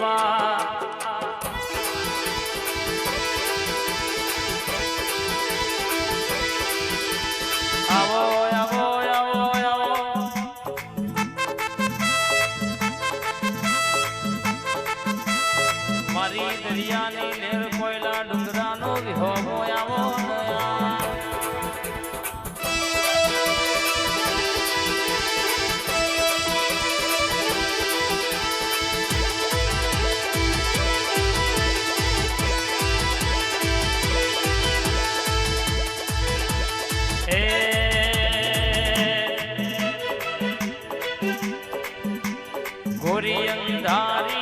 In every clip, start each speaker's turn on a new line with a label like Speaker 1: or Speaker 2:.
Speaker 1: બા આવો આવો આવો. ઘોરી અંધારી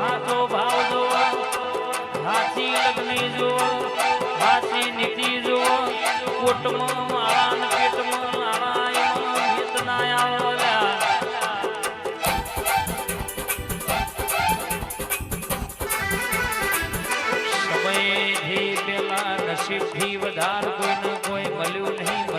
Speaker 1: હાથો ભાવ જુઓ હાથી લગ્ન જુઓ, હાથી નીતિ જુઓ, કોટમાં માળાન પેટમાં નારાયણ હિતનાયા સમય નસીબથી વધાર કોઈ ન કોઈ મળ્યું નહીં.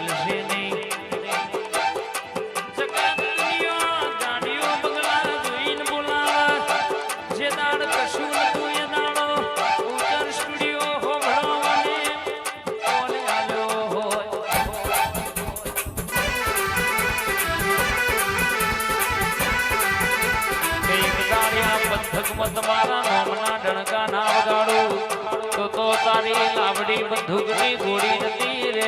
Speaker 1: દાડિયા મારા નામના ડણકા ના વગાડું. તો તો તારી લાવડી બંદૂકની ગોળી જતી રે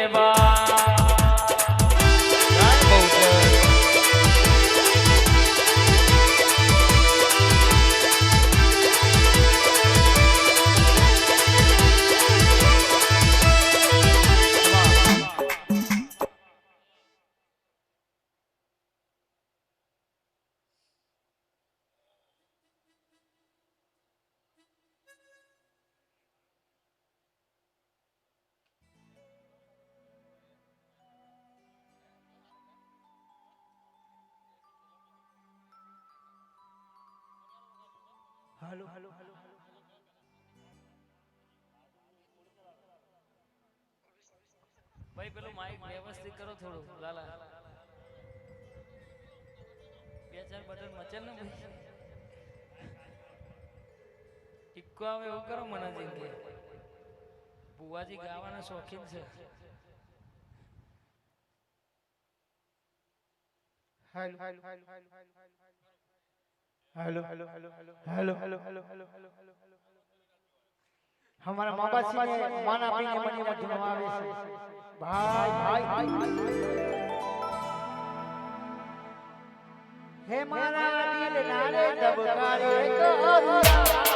Speaker 2: હાલો. હાલો હાલો
Speaker 1: ભાઈ પેલું માઇક વ્યવસ્થિત કરો થોડું. લાલા. બે ચાર બટન મચે ને ટીકો ટીક્કો આવે એવું કરો મને જિંદગી બુવાજી ગાવાના શોખીન છે.
Speaker 2: હાલ હાલ હાલ હાલ હાલ હાલો. હાલો હાલો હાલો હાલો હાલો હાલો હાલો હાલો હાલો हमारा माँ बाप ने माना पीने मनी ना धुनवावे से भाई भाई हे मारा दिल नारे दबकारे करुणा